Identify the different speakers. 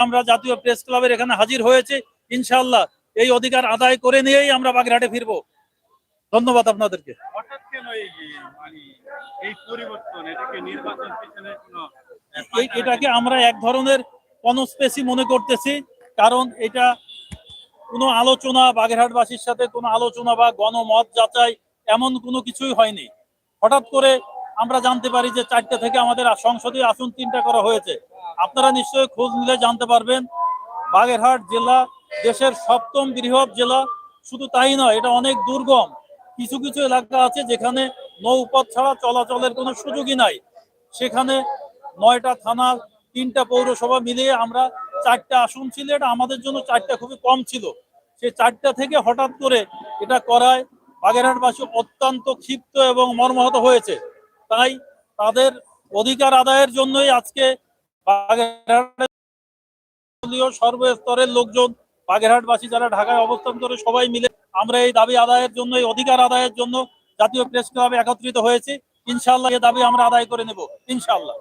Speaker 1: আমরা জাতীয় প্রেস ক্লাবের এখানে হাজির হয়েছে ইনশাআল্লাহ এই অধিকার আদায় করে নিয়েই আমরা বাগেরহাটে ফিরবো। ধন্যবাদ আপনাদেরকে।
Speaker 2: মানে এটাকে
Speaker 1: আমরা এক ধরনের কনস্পেসি মনে করতেছি কারণ এটা কোনো আলোচনা বাগেরহাটবাসীর সাথে কোনো আলোচনা বা গণমত যাচাই এমন কোনো কিছুই হয়নি। হঠাৎ করে আমরা জানতে পারি যে চারটে থেকে আমাদের সংসদীয় আসন তিনটা করা হয়েছে। আপনারা নিশ্চয়ই খোঁজ নিলে জানতে পারবেন, বাগেরহাট জেলা দেশের সপ্তম বৃহৎ জেলা। শুধু তাই নয়, এটা অনেক দুর্গম। কিছু কিছু এলাকা আছে যেখানে নৌপথ ছাড়া চলাচলের কোনো সুযোগই নাই। সেখানে নয়টা থানা, তিনটা পৌরসভা মিলিয়ে আমরা চারটা আসন ছিল। এটা আমাদের জন্য চারটা খুবই কম ছিল। সেই চারটা থেকে হঠাৎ করে এটা করায় বাগেরহাটবাসী অত্যন্ত ক্ষিপ্ত এবং মর্মাহত হয়েছে। তাই তাদের অধিকার আদায়ের জন্যই আজকে সর্বস্তরের লোকজন, বাগেরহাটবাসী যারা ঢাকায় অবস্থান করে সবাই মিলে আমরা এই দাবি আদায়ের জন্য, এই অধিকার আদায়ের জন্য জাতীয় প্রেস ক্লাবে একত্রিত হয়েছি। ইনশাল্লাহ এই দাবি আমরা আদায় করে নেব। ইনশাআল্লাহ।